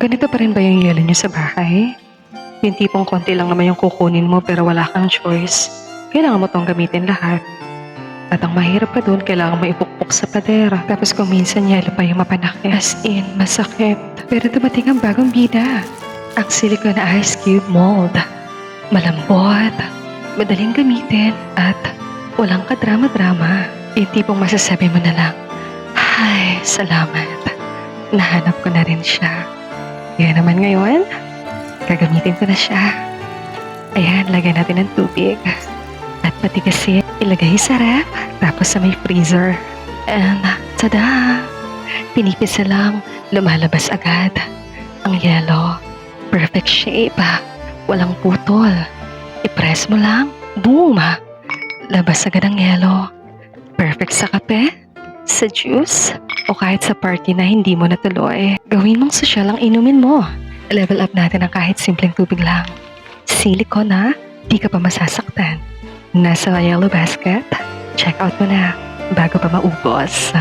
Ganito pa rin ba yung yelo niyo sa bahay? Yung tipong konti lang naman yung kukunin mo pero wala kang choice. Kailangan mo tong gamitin lahat. At ang mahirap pa doon, kailangan mo ipukpok sa pader. Tapos kung minsan yelo pa yung mapanakit. As in, masakit. Pero dumating ang bagong bida. Ang silicone ice cube mold. Malambot, madaling gamitin, at walang kadrama-drama. Yung tipong masasabi mo na lang, Ay, salamat. Nahanap ko na rin siya. Kaya naman ngayon, gagamitin ko na siya. Ayan, lagyan natin ng tubig. At pati kasi, ilagay sa ref, tapos sa may freezer. And, tada! Pinipisa lang, lumalabas agad. Ang yellow, perfect shape, walang putol. I-press mo lang, boom! Labas agad ang yellow. Perfect sa kape, sa juice, o kahit sa party na hindi mo natuloy. Gawin mong sosyal ang inumin mo. Level up natin ang kahit simpleng tubig lang. Silicone na, di ka pa masasaktan. Nasa yellow basket, check out mo na bago pa maubos.